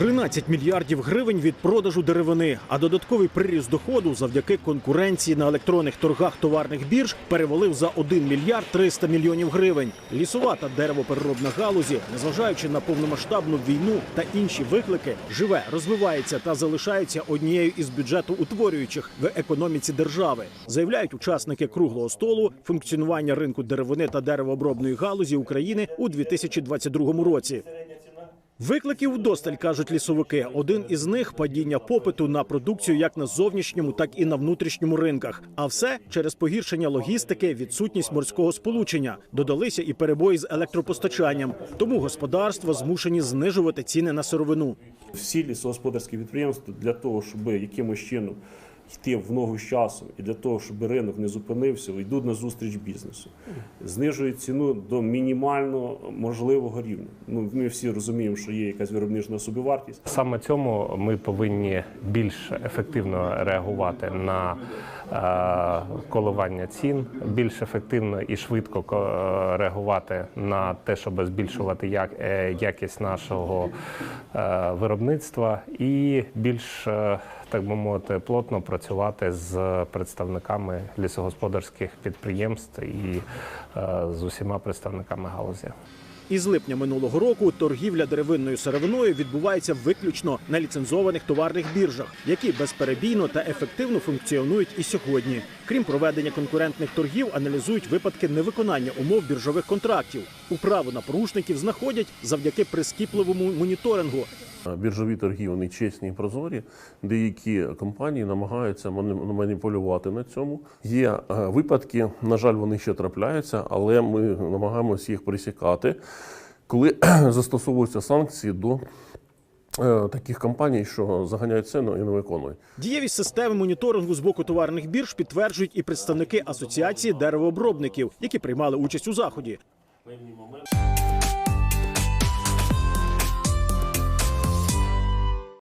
13 мільярдів гривень від продажу деревини, а додатковий приріст доходу завдяки конкуренції на електронних торгах товарних бірж перевалив за 1 мільярд 300 мільйонів гривень. Лісова та деревопереробна галузі, незважаючи на повномасштабну війну та інші виклики, живе, розвивається та залишається однією із бюджету утворюючих в економіці держави. Заявляють учасники круглого столу функціонування ринку деревини та деревообробної галузі України у 2022 році. Викликів вдосталь, кажуть лісовики. Один із них падіння попиту на продукцію як на зовнішньому, так і на внутрішньому ринках. А все через погіршення логістики, відсутність морського сполучення. Додалися і перебої з електропостачанням. Тому господарства змушені знижувати ціни на сировину. Всі лісогосподарські підприємства для того, щоб якимось чином йти в ногу з часом і для того, щоб ринок не зупинився, йдуть на зустріч бізнесу, знижують ціну до мінімально можливого рівня. Ну ми всі розуміємо, що є якась виробнична собівартість. Саме цьому ми повинні більш ефективно реагувати на коливання цін, більш ефективно і швидко ко- е, реагувати на те, щоб збільшувати е, якість нашого е, виробництва, і більш е, так би мовити, плотно працювати з представниками лісогосподарських підприємств і е, з усіма представниками галузі. Із липня минулого року торгівля деревинною сировиною відбувається виключно на ліцензованих товарних біржах, які безперебійно та ефективно функціонують і сьогодні. Крім проведення конкурентних торгів, аналізують випадки невиконання умов біржових контрактів. Управу на порушників знаходять завдяки прискіпливому моніторингу. Біржові торги вони чесні і прозорі. Деякі компанії намагаються маніпулювати на цьому. Є е, випадки, на жаль, вони ще трапляються, але ми намагаємося їх пресікати, коли застосовуються санкції до е, таких компаній, що заганяють ціну і не виконують. Дієвість системи моніторингу з боку товарних бірж підтверджують і представники асоціації деревообробників, які приймали участь у заході.